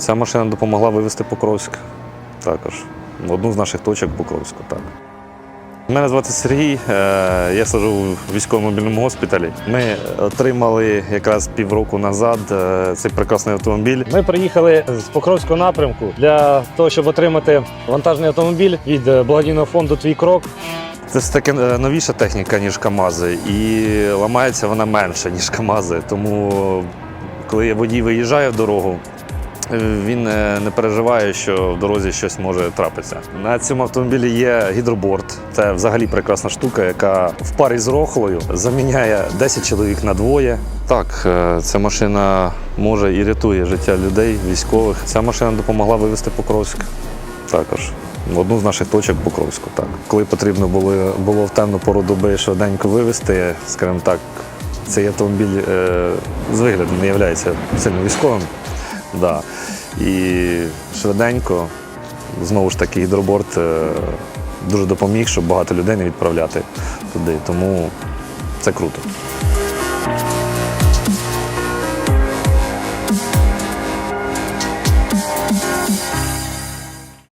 Ця машина допомогла вивезти Покровськ також. Одну з наших точок Покровську. Так. Мене звати Сергій, е, я служу у військово-мобільному госпіталі. Ми отримали якраз півроку назад е, цей прекрасний автомобіль. Ми приїхали з Покровського напрямку для того, щоб отримати вантажний автомобіль від е, благодійного фонду Твій крок. Це все таки новіша техніка, ніж КАМАЗи, і ламається вона менше, ніж КАМАЗи. Тому коли водій виїжджає в дорогу, він е, не переживає, що в дорозі щось може трапитися. На цьому автомобілі є гідроборд. Це взагалі прекрасна штука, яка в парі з рохлою заміняє 10 чоловік на двоє. Так, е, ця машина може і рятує життя людей, військових. Ця машина допомогла вивезти Покровськ також. Одну з наших точок Покровську. Так. Коли потрібно було, було в темну пору доби швиденько вивезти, скажімо так, цей автомобіль е, з вигляду не є сильно військовим. Да. І швиденько, знову ж таки, гідроборд е, дуже допоміг, щоб багато людей не відправляти туди. Тому це круто.